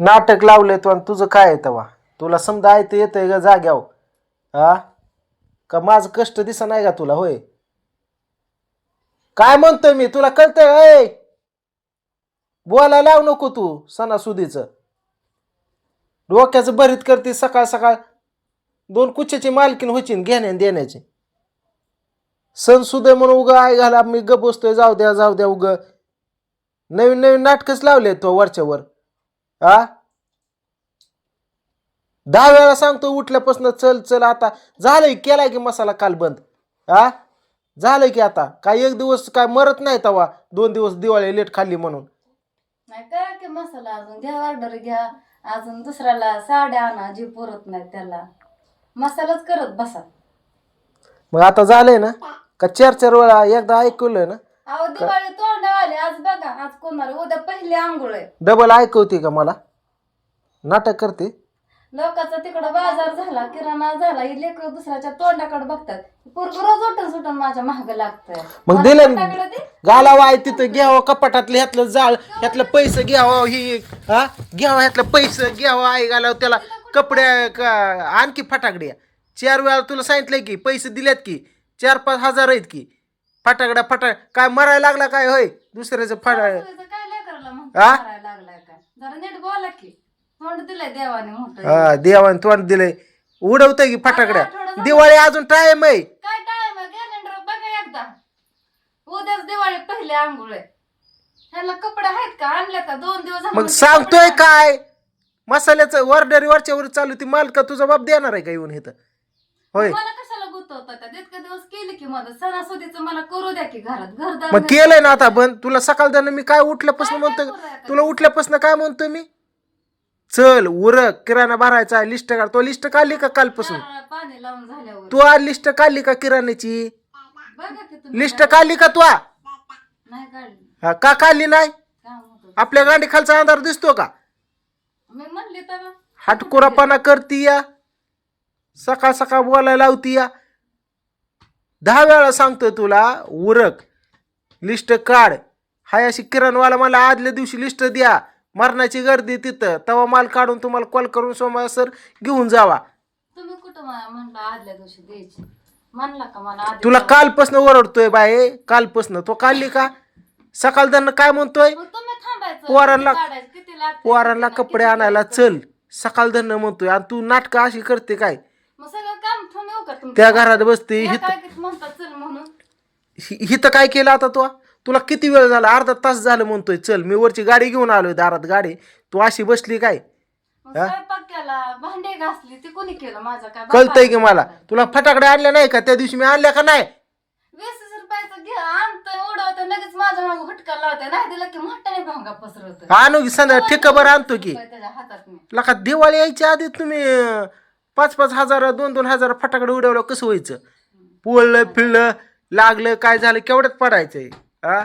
नाटक लावलंय तू आणि तुझं काय आहे तेव्हा? तुला समजा ऐकतं येतंय का जाग्यावर. हा? का माझं कष्ट दिसा नाही का तुला होय? काय म्हणतोय मी? तुला कळतंय? अय बोलायला लावू नको तू सणासुदीचं. डोक्याचं भरीत करते सकाळ सकाळ. दोन कुच्याची मालकीन होची घेण्या देण्याची. सण सुदय म्हणून उगा आय घाला मी ग बसतोय जाऊ द्या जाऊ द्या उग. नवीन नवीन नाटकच लावले तो वरच्यावर. हा? दहा वेळा सांगतो उठल्यापासून चल चल आता. झालंय केलाय की मसाला काल बंद? हा? झालंय की आता? काय एक दिवस काय मरत नाही तवा? दोन दिवस दिवाळी लेट खाल्ली म्हणून. नाही करा की मसाला अजून. घ्या ऑर्डर घ्या. अजून दुसऱ्याला साड्या आणा जी पुरत नाही त्याला. मसालाच करत बसा. मग आता झालंय ना? का चार चार वेळा एकदा ऐकवलंय ना? अहो दिवाळी आज बघा आज कोणाला? उद्या पहिली आंघोळ आहे. डबल ऐकवते का मला? नाटक करते. लोकांचा तिकडं बाजार झाला किराणा झाला ही लेकर दुसऱ्याच्या तोंडाकडे बघतात. पोरग रोज उठून सुटून माझ्या महाग लागतंय. मग दिलं घालावं आहे तिथं घ्यावं कपाटातलं ह्यातलं जाळ ह्यातलं पैसे घ्यावं ही हा? घ्यावं ह्यातलं पैसे घ्यावं आई घालावं त्याला कपडे का- आणखी फटाकड्या. चार वेळा तुला सांगितलंय की पैसे दिलेत की चार पाच हजार आहेत की. फटाकड्या फटाक काय मरायला लागला काय? होय दुसऱ्याचं फटा काय हा? मारायला लागलाय काय? जरा नीट बोला की. तोंड दिलंय देवाने मोठं. हा देवाने तोंड दिलंय. उडवतंय की फटाकड्या? दिवाळी अजून टाइम आहे. काय टाइम आहे? कॅलेंडर बघा एकदा. उद्याच दिवाळी पहिली आंघोळ आहे. ह्याला कपडे आहेत का? आणले का? दोन दिवस झाले मग म्हणते सांगतोय कपडे काय? मसाल्याचं ऑर्डर वरच्या वर चालू ती मालका तुझा बाप देणार आहे का येऊन इथं? होय. आण. मला कशाला गुतवत त्या इतके दिवस केली की मदत सणासुदीचं मला करू द्या की घरात घरदार मग केलंय ना आता बंद तुला सकाळ मी काय उठल्यापासून काय आता? तुला उठल्यापासून काय म्हणतोय मी? चल उरक किराणा भरायचा लिस्ट काढ. तो लिस्ट काढली का कालपासून? नारळाला पाणी लावून झाल्यावर. तू आज लिस्ट काढली का किराण्याची? बघा की तुम्ही लिस्ट काढली का तू नाही काढली. हा, का काढली नाही? काम होत आपल्या गाडी खालचा अंधार दिसतो का? मी म्हणले तर हाटकुरापणा करती या. सकाळ सकाळ बोलायला लावती या. दहा वेळा सांगतोय तुला उरक लिस्ट काढ. हाय अशी किरणवाला मला आदल्या दिवशी लिस्ट द्या. मरणाची गर्दी तिथं. तवा माल काढून तुम्हाला कॉल करून सोमवार सर घेऊन जावा. तुम्ही कुठं मला म्हणलं आदल्या दिवशी द्यायची? म्हणला का मला आधी तुला कालपासनं ओरडतोय बाय कालपासनं. तो काढली का? सकाळ दन काय म्हणतोय? मग तुम्ही थांबायचं. पोरांना- किती काढायचं, किती लागतंय, पोरांना किती कपडे आणायला. चल. सकाळ धन म्हणतोय. आणि तू नाटकं अशी करते काय? मग सगळं काम ठेवून येऊ का तुमचं? त्या घरात बसते या हित काय किती म्हणतात चल म्हणून. हि- हिथं काय केलं आता तू? तुला किती वेळ झाला? अर्धा तास झालं म्हणतोय चल मी वरची गाडी घेऊन आलोय दारात गाडी. तू अशी बसली काय? मग स्वयंपाक केला भांडे घासली ते कोणी केलं माझं? काय कळतंय की मला. तुला फटाकडे आणल्या नाही का? त्या दिवशी मी आणल्या का नाही? वीस वीस रुपयाचं घे आणतोय उडवतोय लगेच माझ्या मागं हुटका लावतोय. नाही दिलं की मोठ्याने भांगा पसरवतोय. आणू की संध्या ठिकाबर आणतो की. त्याच्या हातात मी. लका दिवाळी यायच्या आधी तुम्ही अं, पाच पाच हजार दोन दोन हजार फटाकडे उडवलं कसं व्हायचं? पोळलं फिरलं लागलं काय झालं केवढ्यात पडायचंय? हा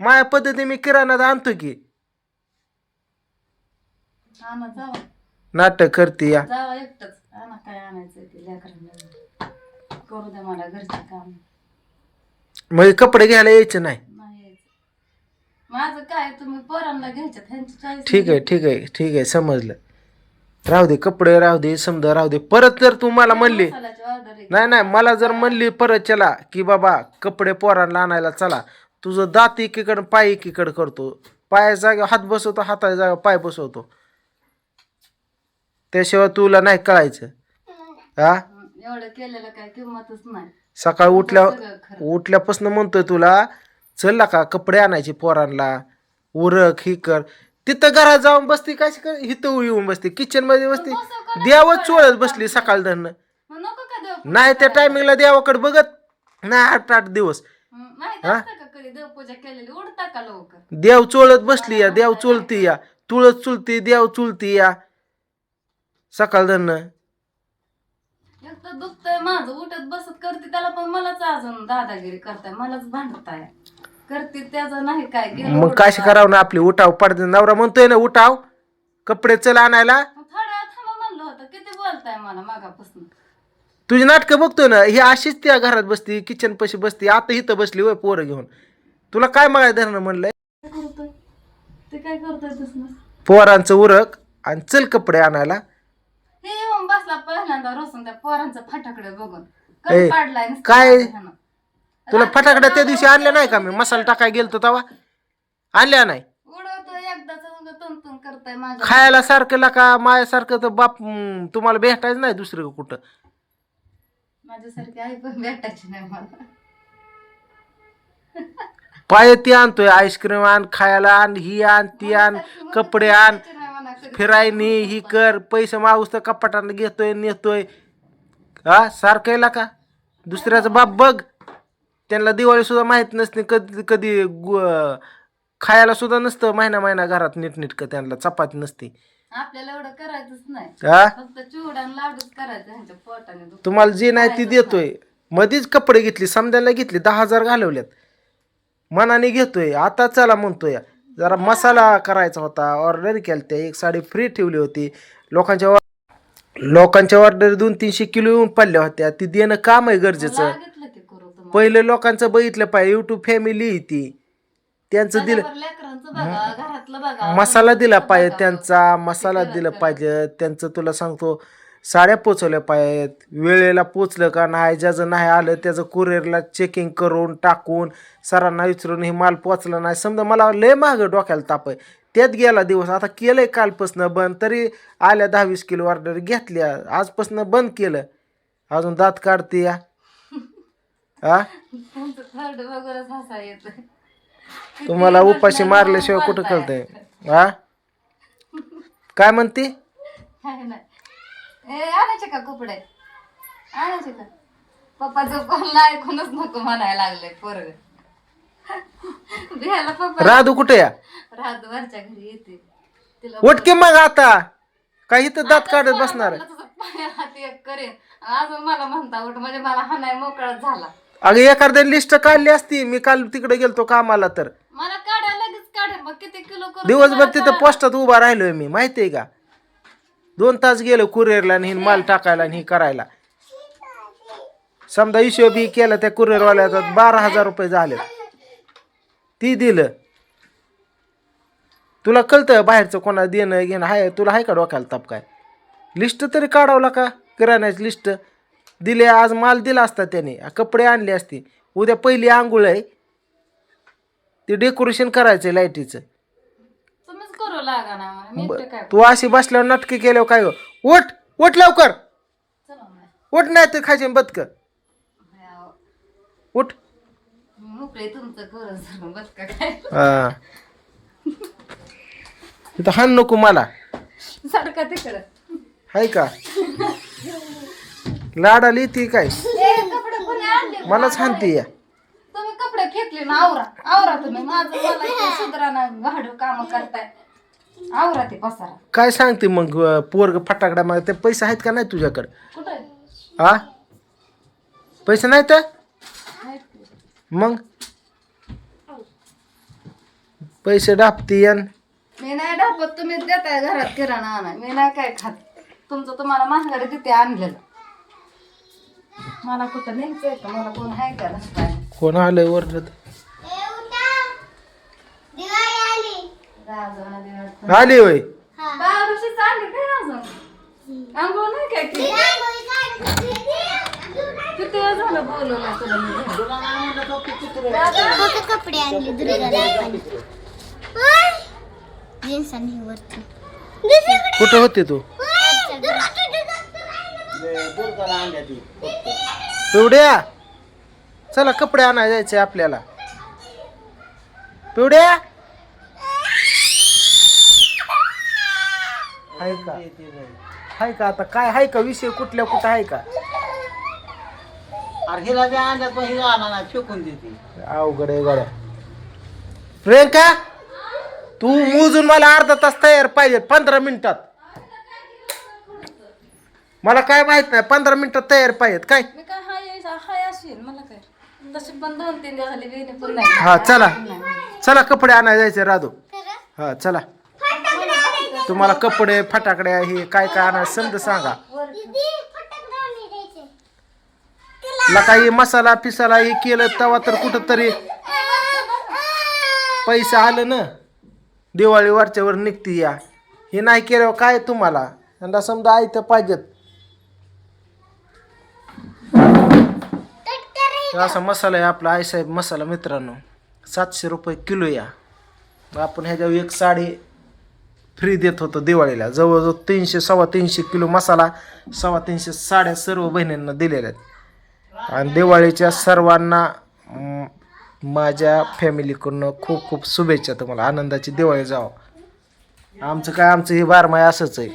माझ्या पद्धती मी किराणात आणतो की. आणा जावा. नाटक करते या. जावा एकटंच. आणा काय आणायचं ते लेकरांना. करू द्या मला घरचे काम. मग कपडे घ्यायला यायचं नाही. नाही यायचं. माझं काय तुम्ही पोरांना चॉईस ठीक आहे ठीक आहे ठीक आहे समजलं. राहू दे कपडे राहू दे समजा राहू दे. परत जर तू मला म्हणली नाही नाही मला जर म्हणली परत चला की बाबा कपडे पोरांना आणायला चला. तुझं दात एकीकडं पाय एकीकडं करतो. पाया जागा हात बसवतो हाताच्या जागा पाय बसवतो. त्याशिवाय तुला नाही कळायचं. हा? एवढं केलेलं काय किंमतच नाही. सकाळी उठल्या. उठल्यापासून म्हणतोय तुला चल का कपडे आणायचे पोरांना. उरक ही कर. तिथं घरात जाऊन बसती काय कर इथं येऊन बसते किचनमध्ये बसते. देवच चोळत बसली सकाळ धरणं. मग नको का देव नाही त्या टायमिंगला देवाकडे बघत नाही आठ आठ दिवस. माहीत असतं का कधी देवपूजा केलेली? उडता का लवकर? देव चोळत बसली या देव चोलती या तुळत चुलती देव चुलती या. सकाळ धरणं. एक तर दुखतंय माझं उठत बसत करते त्याला पण मलाच अजून दादागिरी करताय मलाच भांडताय. करते त्याचं नाही काय? गेलं मग काशी. करावं ना आपली उठाव पडते. नवरा म्हणतोय ना उठाव कपडे चल आणायला. मग थोड्या वेळ थांबा म्हणलं होतं. किती बोलताय मला मागापासून? तुझी नाटकं बघतोय ना ही अशीच त्या घरात बसती किचन पशी बसती आता इथं बसली वय पोरं घेऊन. तुला काय मागाय धरणं म्हणलंय? काय करतोय? ते काय करतोय तसं पोरांचं उरक आणि चल कपडे आणायला. हे येऊन बसला पहिल्यांदा रोसून त्या पोरांचं फाटाकडे बघून. ए, पाडलाय नुसतं काय? ह्यानं. तुला फटाकड्या त्या दिवशी आणल्या नाही का मी? मसाला टाकाय गेलतो तेव्हा आणल्या नाही. उडवतो एकदाच तन तन करताय माझ्या खायला सारखं का मायासारखं तर बाप हम्म, तुम्हाला भेटायचं नाही दुसरं कुठं. माझ्यासारखी आई पण भेटायची नाही मला. पाय ती आणतोय आईस्क्रीम आण खायला आण ही आण ती आण कपडे आण. भेटायची नाही मला कधी. फिराय नी ही कर पैसे मागूस तर कपाटानं घेतोय नेतोय. हा सारखं का दुसऱ्याचा बाप बघ. त्यांना दिवाळी सुद्धा माहीत नसते कधी कधी गु- खायला सुद्धा नसतं महिना महिना घरात नीटनीटकं त्यांना चपाती नसते. आपल्याला एवढं करायचंच नाही. हा फक्त चिवडा आणि लाडूच करायचं ह्यांच्या पोटाने दुखतं. तुम्हाला जे नाही ते देतोय. मध्येच कपडे घेतली समजायला घेतली दहा हजार घालवल्यात. मनाने घेतोय आता चला म्हणतोय. जरा मसाला करायचा होता ऑर्डर केलत्या एक साडी फ्री ठेवली होती. लोकांच्या लोकांच्या ऑर्डर दोन तीनशे किलो येऊन पडल्या होत्या. ती देणं काम आहे गरजेचं. पहिलं लोकांचं बघितलं पाहिजे. युट्यूब फॅमिली ती. त्यांचं दिलं त्याच्यावर लेकरांचं बघा घरातलं बघा. मसाला दिला. पाहिजे त्यांचा मसाला दिला पाहिजे. त्यांचं तुला सांगतो साड्या पोचवल्या पाहिजेत. वेळेला पोचलं का नाही ज्याचं नाही आलं त्याचं कुरिअरला चेकिंग करून टाकून सरांना विचारून हे माल पोचला नाही. समजा मला लय महाग डोक्याला ताप आहे. त्यात गेला दिवस आता केलंय कालपासनं बंद तरी आल्या दहा वीस किलो ऑर्डर घेतल्या आजपासनं बंद केलं. अजून दात काढते या. हा? तुमचं थर्ड वगैरेच हसा येत तुम्हाला उपाशी मारल्याशिवाय कुठं कळतंय? हा? काय म्हणते? आणायचे का कपडे? आणायचे का? पप्पाचं बोलणं ऐकूनच नको म्हणायला लागले पोरग. भ्यायला पप्पा राधू कुठे या? राहत वरच्या घरी येते. तिला उठके मग आता. काही तर दात काढत बसणार? आहे. तुझं पायाला हात एक करेन. अजून मला म्हणता उठ म्हणजे मला हा नाही मोकळाच झाला. अगं एखाद्या लिस्ट काढली असती. मी काल तिकडे गेलतो कामाला तर. मला काढा लगेच काढेल मग किती किलो करून दिवसभर तिथं पोस्टात उभा राहिलोय मी माहितीये का? दोन तास गेलो कुरिअरला आणि हिन माल टाकायला आणि ही करायला. समजा हिशोब ही केला त्या कुरिअरवाल्याचा बारा हजार रुपये झाले. ती दिलं. तुला कळतं बाहेरचं कोणा देणं घेणं हाय तुला आहे का डोक्याला ताप काय? लिस्ट तरी काढवला का किराण्याची लिस्ट दिले आज माल दिला असता त्याने. कपडे आणले असते. उद्या पहिली आंघोळ आहे. ते डेकोरेशन करायचं लाईटीचं. तुम्हीच करू लागा ना मला मी एकटे काय तू अशी बसल्यावर नाटके केल्यावर काय? उठ उठ लवकर. चला. उठ नाही तर खायचे बदक भयावं. उठ. मोकळे तुमचं घर सर बस का काय. हा. इथं हाण नको मला. सारखा तिकडं. हाय का? लाड आली ती काय? मलाच हानती या. तुम्ही कपडे घेतले ना आवरा. आवरा तुम्ही. माझं मला इथे सुधराना भाडू काम करताय. आवरा ते पसारा. काय सांगते मग पोरग फटाकडा मग ते पैसे आहेत का नाही तुझ्याकडे? कुठे? हा पैसे नाही तर मग? पैसे डापती यान. मी नाही दाखवत तुम्ही देताय घरात किराणा आणा. मी नाही काय खात. तुमचं तुम्हाला महागारी तिथे आणलेलं. मला कुठं न्यायचंय का? मला कोण आहे का रस्ता कोण आलंय वरडत आली. होय. बाळूशी चालली काय अजून? आंघोळ नाही काय केली? किती वेळ झालं बोलवलं तुला मी? घरी? कपडे आणले दुर्गाला जीन्स आणि हे वरती कुठं होते तू. पिवड्या चला कपडे आणायला जायचे आपल्याला. पिवड्या? हाय का? हाय का आता? काय हाय का? विषय कुठल्या कुठं आहे का? अरे हिला बी आणल्यात पण हिला आणा नाही फेकून देते. अवघड आहे गड्या. प्रियंका तू मोजून मला अर्धा तास तयार पाहिजे पंधरा मिनिटात. मला काय माहीत नाही पंधरा मिनिटात तयार पाहिजेत काय? तशी पण दोन तीन दिवस झाली वेणी पण नाही. हा चला. चला कपडे आणायला जायचे राधू हा चला. तुम्हाला कपडे फटाकडे हे काय काय आणायचं समजा सांगा. ला काही मसाला पिसाला हे केलं तेव्हा तर कुठं तरी पैसे आलं ना? दिवाळी वरच्यावर निघते या. हे नाही केल्यावर काय तुम्हाला? त्यांना समजा आयतं पाहिजेत. तर असा मसाला आहे आपला आईसाहेब मसाला मित्रांनो. सातशे रुपये किलो या. आपण ह्याच्यावर एक साडी फ्री देत होतो दिवाळीला. जवळजवळ तीनशे सव्वा तीनशे किलो मसाला सव्वा तीनशे साड्या सर्व बहिणींना दिलेल्या आहेत. आणि दिवाळीच्या सर्वांना माझ्या फॅमिलीकडून खूप खूप शुभेच्छा तुम्हाला. आनंदाची दिवाळी जावं. आमचं काय आमचं हे बारमाय असंच आहे.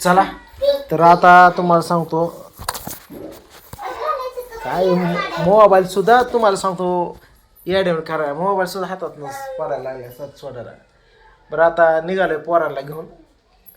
चला. तर आता तुम्हाला सांगतो. काय मोबाईल सुद्धा तुम्हाला सांगतो येड्यावर करा. मोबाईल सुद्धा हातात नस पडायला लागला सोडायला बरं आता निघालोय पोरांना घेऊन.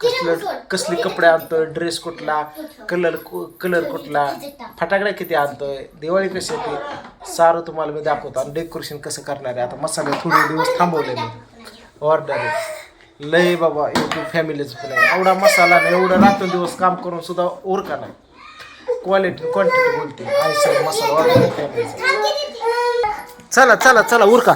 कसलं कसले कपडे आणतोय ड्रेस कुठला कलर कलर कुठला फटाकडे किती आणतोय दिवाळी कशी येते सारं तुम्हाला मी दाखवतो. आणि डेकोरेशन कसं करणार आहे? आता मसाले थोडे दिवस थांबवले मी. ऑर्डर लय बाबा युट्यूब फॅमिलीच पण आहे एवढा मसाला नाही एवढं रात्रंदिवस काम करून सुद्धा ओरका नाही. क्वालिटी क्वांटिटी बोलते. आय मसाला ऑर्डर चला चला चला उरका.